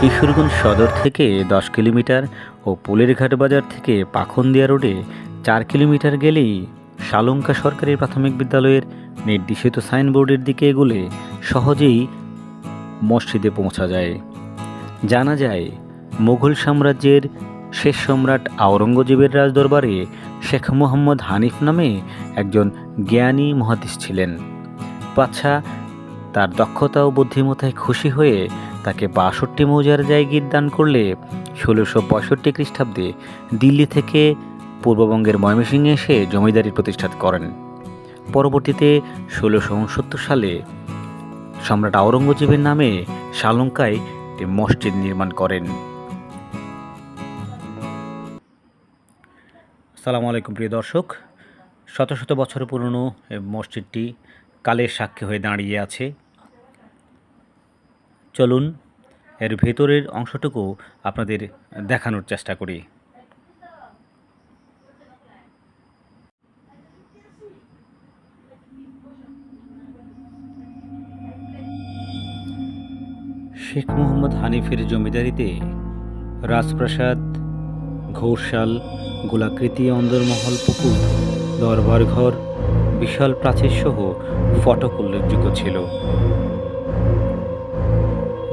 কিশোরগঞ্জ সদর থেকে দশ কিলোমিটার ও পুলেরঘাট বাজার থেকে পাখন্দিয়া রোডে চার কিলোমিটার গেলেই শালঙ্কা সরকারি প্রাথমিক বিদ্যালয়ের নির্দেশিত সাইনবোর্ডের দিকে এগুলে সহজেই মসজিদে পৌঁছা যায়। জানা যায়, মুঘল সাম্রাজ্যের শেষ সম্রাট আওরঙ্গজেবের রাজদরবারে শেখ মোহাম্মদ হানিফ নামে একজন জ্ঞানী মহাদিস ছিলেন। বাদশাহ তার দক্ষতা ও বুদ্ধিমত্তায় খুশি হয়ে তাকে বাষট্টি মৌজার জায়গির দান করলে ষোলোশো পঁয়ষট্টি খ্রিস্টাব্দে দিল্লি থেকে পূর্ববঙ্গের ময়মনসিংহে এসে জমিদারি প্রতিষ্ঠা করেন। পরবর্তীতে ষোলোশো উনসত্তর সালে সম্রাট আওরঙ্গজেবের নামে শালঙ্কায় একটি মসজিদ নির্মাণ করেন। আসসালামু আলাইকুম, প্রিয় দর্শক। শত শত বছর পুরনো মসজিদটি কালের সাক্ষী হয়ে দাঁড়িয়ে আছে। চলুন, এর ভেতরের অংশটুকু আপনাদের দেখানোর চেষ্টা করি। শেখ মোহাম্মদ হানিফের জমিদারিতে রাজপ্রাসাদ ঘোষাল গোলাকৃতি অন্দরমহল, পুকুর দরবার ঘর বিশাল প্রাচীর সহ ফটক উল্লেখযোগ্য ছিল।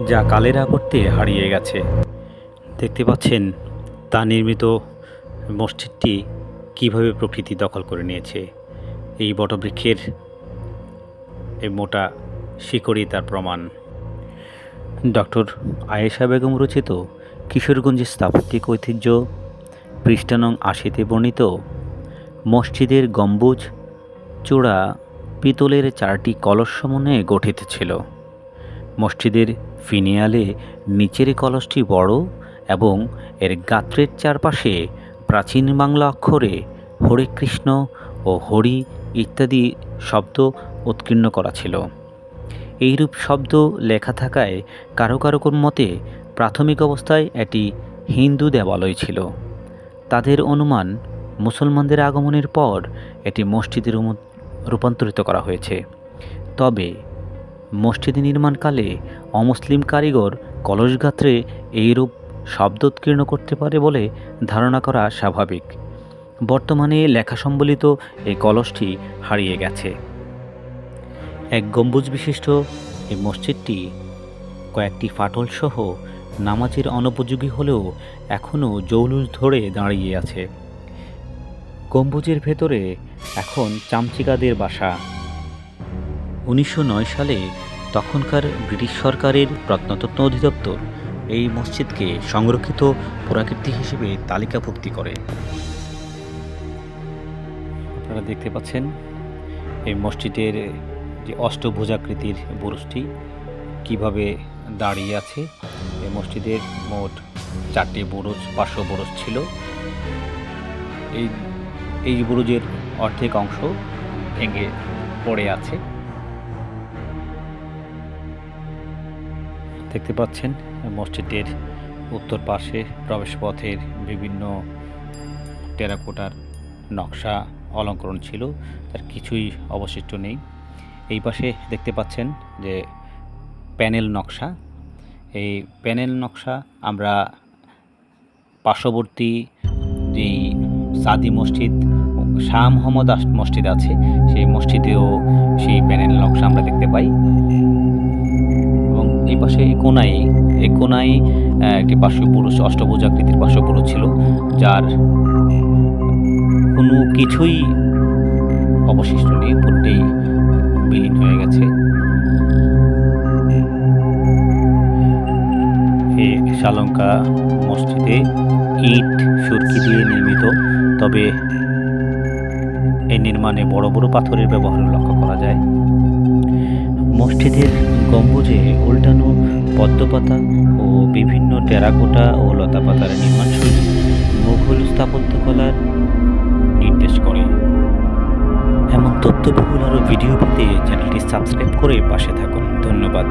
যা কালের আবর্তে হারিয়ে গেছে। দেখতে পাচ্ছেন, তা নির্মিত মসজিদটি কীভাবে প্রকৃতি দখল করে নিয়েছে। এই বটবৃক্ষের মোটা শিকড়ই তার প্রমাণ। ডক্টর আয়েশা বেগম রচিত কিশোরগঞ্জের স্থাপত্যিক ঐতিহ্য, পৃষ্ঠানং আশিতে বর্ণিত মসজিদের গম্বুজ, চূড়া, পিতলের চারটি কলস সমন্বয়ে গঠিত ছিল। মসজিদের ফিনিয়ালে নিচের কলসটি বড় এবং এর গাত্রের চারপাশে প্রাচীন বাংলা অক্ষরে হরে কৃষ্ণ ও হরি ইত্যাদি শব্দ উৎকীর্ণ করা ছিল। এইরূপ শব্দ লেখা থাকায় কারও কারও মতে প্রাথমিক অবস্থায় এটি হিন্দু দেবালয় ছিল। তাদের অনুমান মুসলমানদের আগমনের পর এটি মসজিদে রূপান্তরিত করা হয়েছে। তবে মসজিদ নির্মাণকালে অমুসলিম কারিগর কলসগাত্রে এইরূপ শব্দ উৎকীর্ণ করতে পারে বলে ধারণা করা স্বাভাবিক। বর্তমানে লেখা সম্বলিত এই কলসটি হারিয়ে গেছে। এক গম্বুজ বিশিষ্ট এই মসজিদটি কয়েকটি ফাটল সহ নামাজের অনুপযোগী হলেও এখনও জৌলুস ধরে দাঁড়িয়ে আছে। গম্বুজের ভেতরে এখন চামচিকাদের বাসা। উনিশশো নয় সালে তখনকার ব্রিটিশ সরকারের প্রত্নতত্ত্ব অধিদপ্তর এই মসজিদকে সংরক্ষিত পুরাকীর্তি হিসেবে তালিকাভুক্তি করে। আপনারা দেখতে পাচ্ছেন এই মসজিদের যে অষ্টভুজাকৃতির বুরুজটি কীভাবে দাঁড়িয়ে আছে। এই মসজিদের মোট চারটি বুরুজ, পাঁচশো বুরুজ ছিল। এই এই বুরুজের অর্ধেক অংশ ভেঙে পড়ে আছে। দেখতে পাচ্ছেন, মসজিদের উত্তর পাশে প্রবেশপথের বিভিন্ন টেরাকোটার নকশা অলঙ্করণ ছিল, তার কিছুই অবশিষ্ট নেই। এই পাশে দেখতে পাচ্ছেন যে প্যানেল নকশা। এই প্যানেল নকশা আমরা পার্শ্ববর্তী যেই সাদি মসজিদ, শাহ মোহাম্মদ মসজিদ আছে, সেই মসজিদেও সেই প্যানেল নকশা আমরা দেখতে পাই। এই পাশে এই কোনায় এই কোনায় একটি পার্শ্ব পুরুষ অষ্টভুজাকৃতির পার্শ্ব পুরুষ ছিল, যার কোনো কিছুই অবশিষ্ট নেই, পুরোটাই বিলীন হয়ে গেছে। শালঙ্কা মসজিদে ইট, সুরকি দিয়ে নির্মিত, তবে এই নির্মাণে বড় বড় পাথরের ব্যবহার লক্ষ্য করা যায়। মসজিদের গম্বুজে উল্টানো পদ্মপাতা ও বিভিন্ন টেরাকোটা ও লতাপাতার নির্মাণশৈলী মুঘল স্থাপত্যকলার নির্দেশ করে। এমন তথ্যবহুল আরও ভিডিও পেতে চ্যানেলটি সাবস্ক্রাইব করে পাশে থাকুন। ধন্যবাদ।